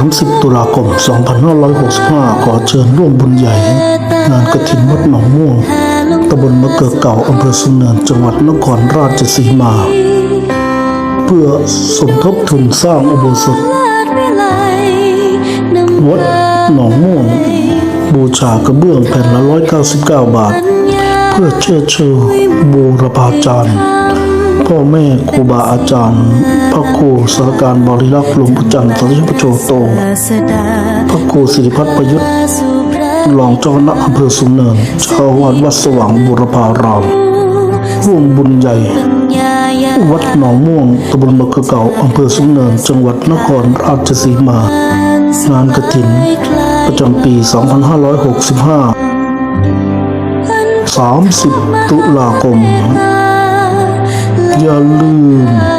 30 ตุลาคม 2565 ขอเชิญร่วมบุญใหญ่ งานกระถินวัดหนองม่วงตำบลมะเกือเก่าอำเภอสุนเนินจังหวัดนครราชสีมา เพื่อสมทบทุนสร้างอุโบสถวัดหนองม่วง บูชากระเบื้องแผ่นละ 199 บาท เพื่อเชื่อเชิญบูรพาจารย์ พ่อแม่ครูบาอาจารย์ พระครูสารการบริรักษ์หลวงปู่จันทร์สันติปโชโต พระครูสิริพัฒน์ประยุทธ์รองเจ้าคณะอำเภอสุนเนินเจ้าอาวาดวัดสว่างบุรพารามร่วมบุญใหญ่ วัดหนองม่วงตำบลมะเขือเก่าอำเภอสุนเนิน จังหวัดนครราชสีมา งานกระถิน ประจำปี 2565 30 ตุลาคม อย่าลืม